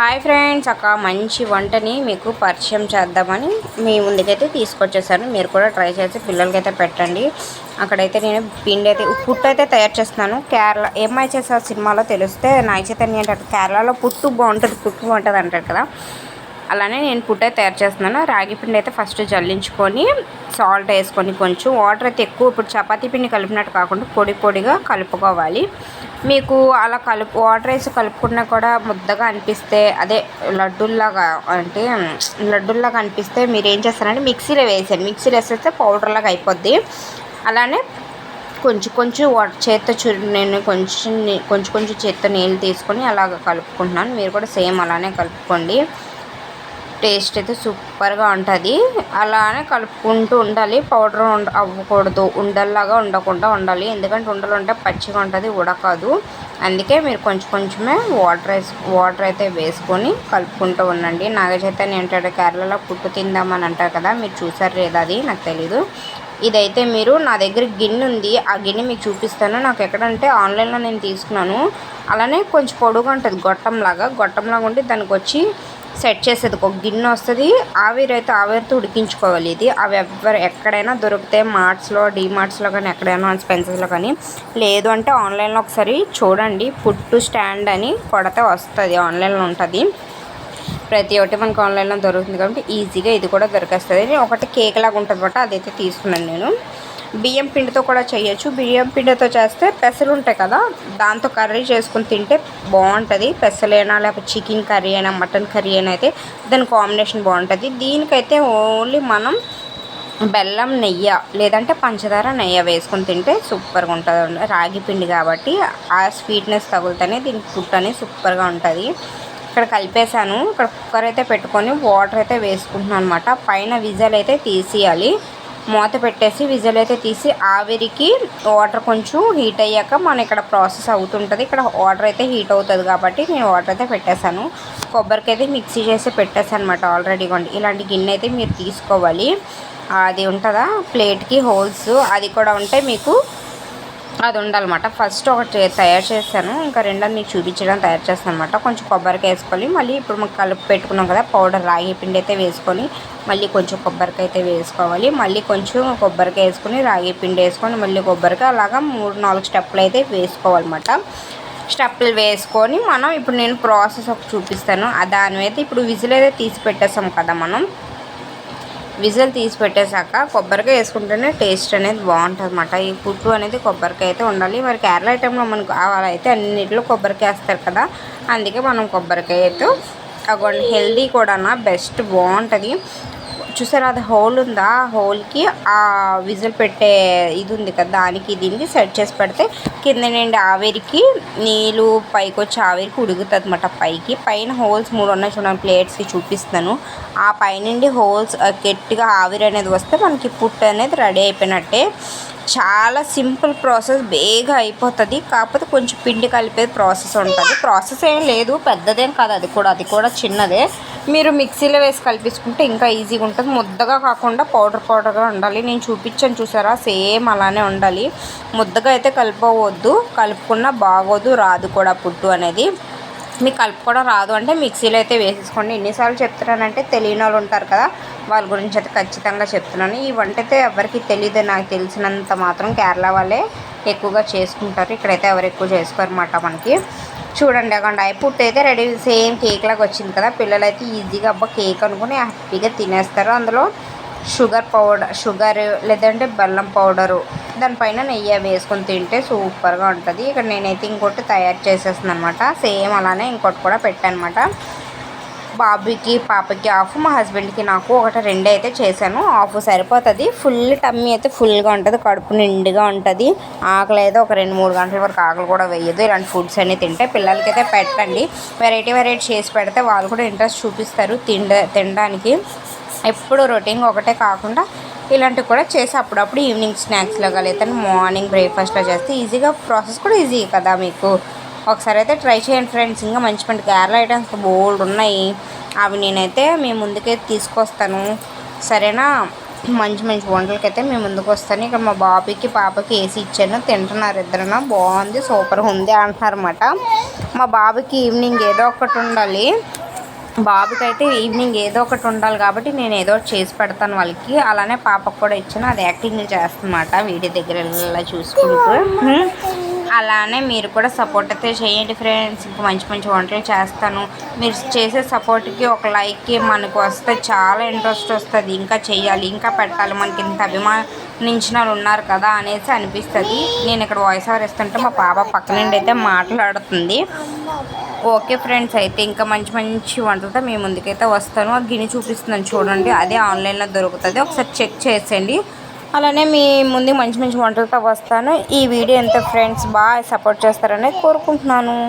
Hi friends ఒక మంచి వంటని మీకు పరిచయం చేద్దామని మీ ముందుకైతే తీసుకొచ్చేసాను. మీరు కూడా ట్రై చేసి పిల్లలకైతే పెట్టండి. అక్కడైతే నేను పిండి అయితే పుట్టు అయితే తయారు చేస్తున్నాను. కేరళ ఏమై చేసా సినిమాలో తెలిస్తే నాయ చైతన్య అంటే కేరళలో పుట్టు బాగుంటుంది పుట్టు బాగుంటుంది అంటారు కదా. అలానే నేను పుట్ట తయారు చేస్తున్నాను. రాగి పిండి అయితే ఫస్ట్ జల్లించుకొని సాల్ట్ వేసుకొని కొంచెం వాటర్ అయితే ఎక్కువ. ఇప్పుడు చపాతీ పిండి కలిపినట్టు కాకుండా పొడి పొడిగా కలుపుకోవాలి. మీకు అలా కలుపు వాటర్ వేసి కలుపుకున్నా కూడా ముద్దగా అనిపిస్తే అదే లడ్డూల్లాగా అంటే లడ్డూల్లాగా అనిపిస్తే మీరు ఏం చేస్తారంటే మిక్సీలో వేసేయండి. మిక్సీలో వేసేస్తే పౌడర్లాగా అయిపోద్ది. అలానే కొంచెం కొంచెం వాటర్ చేత్తో చు నేను కొంచెం కొంచెం కొంచెం చేత్తో నీళ్ళు తీసుకొని అలాగ కలుపుకుంటున్నాను. మీరు కూడా సేమ్ అలానే కలుపుకోండి. టేస్ట్ అయితే సూపర్గా ఉంటుంది. అలానే కలుపుకుంటూ ఉండాలి. పౌడర్ ఉండ అవ్వకూడదు. ఉండల్లాగా ఉండకుండా ఉండాలి. ఎందుకంటే ఉండలు ఉంటే పచ్చిగా ఉంటుంది ఉడకదు. అందుకే మీరు కొంచెం కొంచెమే వాటర్ వేసి వాటర్ అయితే వేసుకొని కలుపుకుంటూ ఉండండి. నాగచైతన్య ఏంటంటే కేరళలో పుట్టు తిందామని అంటారు కదా మీరు చూసారు లేదా అది నాకు తెలీదు. ఇదైతే మీరు నా దగ్గర గిన్నె ఉంది. ఆ గిన్నె మీకు చూపిస్తాను. నాకు ఎక్కడంటే ఆన్లైన్లో నేను తీసుకున్నాను. అలానే కొంచెం పొడుగు ఉంటుంది గొట్టంలాగా. గొట్టంలాగా ఉండి దానికి వచ్చి సెట్ చేసేది. ఒక గిన్నె వస్తుంది. ఆవిరైతే ఆవిరితో ఉడికించుకోవాలి ఇది. అవి ఎవరు ఎక్కడైనా దొరికితే మార్ట్స్లో మార్ట్స్లో కానీ ఎక్కడైనా స్పెన్సర్స్లో కానీ లేదు అంటే ఆన్లైన్లో ఒకసారి చూడండి. పుట్టు స్టాండ్ అని కొడితే వస్తుంది. ఆన్లైన్లో ఉంటుంది. ప్రతి ఒక్కటి మనకు ఆన్లైన్లో దొరుకుతుంది కాబట్టి ఈజీగా ఇది కూడా దొరికేస్తుంది. ఒకటి కేక్ లాగా ఉంటుంది బట్ అదైతే తీసుకున్నాను నేను. బియ్యం పిండితో కూడా చేయొచ్చు. బియ్యం పిండితో చేస్తే పెసలు ఉంటాయి కదా దాంతో కర్రీ చేసుకుని తింటే బాగుంటుంది. పెసలైనా లేకపోతే చికెన్ కర్రీ అయినా మటన్ కర్రీ అయినా అయితే దాని కాంబినేషన్ బాగుంటుంది. దీనికైతే ఓన్లీ మనం బెల్లం నెయ్యి లేదంటే పంచదార నెయ్యి వేసుకొని తింటే సూపర్గా ఉంటుంది. రాగి పిండి కాబట్టి ఆ స్వీట్నెస్ తగులుతనే దీనికి ఫుడ్ అనేది సూపర్గా ఉంటుంది. ఇక్కడ కలిపేశాను. ఇక్కడ కుక్కర్ అయితే పెట్టుకొని వాటర్ అయితే వేసుకుంటున్నాను అనమాట పైన విజల్ అయితే తీసేయాలి. మూత పెట్టేసి విజల్ అయితే తీసి ఆవిరికి వాటర్ కొంచెం హీట్ అయ్యాక మన ఇక్కడ ప్రాసెస్ అవుతుంటుంది. ఇక్కడ వాటర్ అయితే హీట్ అవుతుంది కాబట్టి నేను వాటర్ అయితే పెట్టేశాను. కొబ్బరికి అయితే మిక్సీ చేసి పెట్టేశాను అనమాట ఆల్రెడీ కొండి ఇలాంటి గిన్నె అయితే మీరు తీసుకోవాలి. అది ఉంటుందా? ప్లేట్కి హోల్స్ అది కూడా ఉంటే మీకు అది ఉండాలన్నమాట. ఫస్ట్ ఒకటి తయారు చేస్తాను ఇంకా రెండో మీకు చూపించడం తయారు చేస్తాను అనమాట కొంచెం కొబ్బరికాయ వేసుకొని మళ్ళీ ఇప్పుడు మనం కలిపి పెట్టుకున్నాం కదా పౌడర్ రాగి పిండి అయితే వేసుకొని మళ్ళీ కొంచెం కొబ్బరికాయ అయితే వేసుకోవాలి. మళ్ళీ కొంచెం కొబ్బరికాయ వేసుకొని రాగి పిండి వేసుకొని మళ్ళీ కొబ్బరికాయ అలాగా మూడు నాలుగు స్టెప్లు అయితే వేసుకోవాలన్నమాట. స్టెప్పులు వేసుకొని మనం ఇప్పుడు నేను ప్రాసెస్ ఒక చూపిస్తాను. దాని మీద ఇప్పుడు విజిల్ అయితే తీసి పెట్టేస్తాం కదా మనం. విజిల్ తీసి పెట్టేశాక కొబ్బరికాయ వేసుకుంటేనే టేస్ట్ అనేది బాగుంటుంది అనమాట ఈ పుట్టు అనేది కొబ్బరికాయ అయితే ఉండాలి. మరి కేరళ ఐటెంలో మనకు కావాలైతే అన్నింటిలో కొబ్బరికాయ వేస్తారు కదా. అందుకే మనం కొబ్బరికాయ అయితే అగోండి హెల్దీ కూడా బెస్ట్ బాగుంటుంది. చూసారా అది హోల్ ఉందా? ఆ హోల్కి ఆ విజిల్ పెట్టే ఇది ఉంది కదా దానికి దీనికి సెట్ చేసి పెడితే కింద నుండి ఆవిరికి నీళ్ళు పైకి వచ్చి ఆవిరికి ఉడుకుతుంది అనమాట పైకి. పైన హోల్స్ మూడు ఉన్నాయి చూడండి ప్లేట్స్కి చూపిస్తాను ఆ పైనుండి హోల్స్ గట్టిగా ఆవిరి అనేది వస్తే మనకి పుట్టు అనేది రెడీ అయిపోయినట్టే. చాలా సింపుల్ ప్రాసెస్ బేగా అయిపోతుంది. కాకపోతే కొంచెం పిండి కలిపే ప్రాసెస్ ఉంటుంది. ప్రాసెస్ ఏం లేదు పెద్దదేం కాదు అది కూడా అది కూడా చిన్నదే. మీరు మిక్సీలో వేసి కలిపించుకుంటే ఇంకా ఈజీగా ఉంటుంది. ముద్దగా కాకుండా పౌడర్ పౌడర్గా ఉండాలి. నేను చూపించాను చూసారా? సేమ్ అలానే ఉండాలి. ముద్దగా అయితే కలుపుకోవద్దు కలుపుకున్నా బాగోదు రాదు కూడా పుట్టు అనేది. మీకు కలుపుకోవడం రాదు అంటే మిక్సీలో అయితే వేసేసుకోండి. ఎన్నిసార్లు చెప్తున్నానంటే తెలియని వాళ్ళు ఉంటారు కదా వాళ్ళ గురించి అయితే ఖచ్చితంగా చెప్తున్నాను. ఈ వంట అయితే ఎవరికి తెలియదు నాకు తెలిసినంత మాత్రం కేరళ వాళ్ళే ఎక్కువగా చేసుకుంటారు. ఇక్కడైతే ఎవరు ఎక్కువ చేసుకోరన్నమాట మనకి. చూడండి అక్కడ పుట్టు అయితే రెడీ. సేమ్ కేక్ లాగా వచ్చింది కదా. పిల్లలు అయితే ఈజీగా అబ్బా కేక్ అనుకుని హ్యాపీగా తినేస్తారు. అందులో షుగర్ పౌడర్ షుగర్ లేదంటే బెల్లం పౌడరు దానిపైన నెయ్యి వేసుకొని తింటే సూపర్గా ఉంటుంది. ఇక్కడ నేనైతే ఇంకోటి తయారు చేసేస్తుంది అనమాట సేమ్ అలానే ఇంకోటి కూడా పెట్టానమాట బాబుకి పాపకి ఆఫ్ మా హస్బెండ్కి నాకు ఒకటి రెండు అయితే చేశాను. ఆఫ్ సరిపోతుంది. ఫుల్ టమ్మీ అయితే ఫుల్గా ఉంటుంది. కడుపు నిండుగా ఉంటుంది. ఆకలి అయితే ఒక రెండు మూడు గంటల వరకు ఆకలి కూడా వేయదు. ఇలాంటి ఫుడ్స్ అన్ని తింటే పిల్లలకైతే పెట్టండి. వెరైటీ వెరైటీ చేసి పెడితే వాళ్ళు కూడా ఇంట్రెస్ట్ చూపిస్తారు తిండ తినడానికి. ఎప్పుడు రొటీన్ ఒకటే కాకుండా ఇలాంటివి కూడా చేసి అప్పుడప్పుడు ఈవినింగ్ స్నాక్స్లో కలిగితే మార్నింగ్ బ్రేక్ఫాస్ట్లో చేస్తే ఈజీగా ప్రాసెస్ కూడా ఈజీ కదా మీకు. ఒకసారి అయితే ట్రై చేయండి ఫ్రెండ్స్. ఇంకా మంచి మంచి కేరళ ఐటమ్స్ బోల్డ్ ఉన్నాయి. అవి నేనైతే మీ ముందుకైతే తీసుకొస్తాను. సరేనా? మంచి మంచి వంటలకి అయితే మేము ముందుకు వస్తాను. ఇక్కడ మా బాబుకి పాపకి వేసి ఇచ్చాను. తింటున్నారు ఇద్దరున బాగుంది సూపర్గా ఉంది అంటున్నారు అనమాట మా బాబుకి ఈవినింగ్ ఏదో ఒకటి ఉండాలి. బాబుకి అయితే ఈవినింగ్ ఏదో ఒకటి ఉండాలి కాబట్టి నేను ఏదో ఒకటి చేసి పెడతాను వాళ్ళకి. అలానే పాపకు కూడా ఇచ్చాను. అది యాక్టింగ్ చేస్తున్నమాట వీడియో దగ్గర ఇలా చూసుకుంటూ. అలానే మీరు కూడా సపోర్ట్ అయితే చేయండి ఫ్రెండ్స్ ఇంకా మంచి మంచి వంటలు చేస్తాను. మీరు చేసే సపోర్ట్కి ఒక లైక్కి మనకు వస్తే చాలా ఇంట్రెస్ట్ వస్తుంది. ఇంకా చేయాలి ఇంకా పెట్టాలి. మనకి ఇంత అభిమానించిన వాళ్ళు ఉన్నారు కదా అనేసి అనిపిస్తుంది. నేను ఇక్కడ వాయిస్ ఓవర్ ఇస్తుంటే మా పాప పక్క నుండి అయితే మాట్లాడుతుంది. ఓకే ఫ్రెండ్స్ అయితే ఇంకా మంచి మంచి వంటలతో మీ ముందుకైతే వస్తాను. ఆ గిన్నె చూపిస్తున్నాను చూడండి. అదే ఆన్లైన్లో దొరుకుతుంది. ఒకసారి చెక్ చేసేయండి. అలానే మీ ముందు మంచి మంచి వంటలతో వస్తాను. ఈ వీడియో ఎంత ఫ్రెండ్స్ బాగా సపోర్ట్ చేస్తారని కోరుకుంటున్నాను.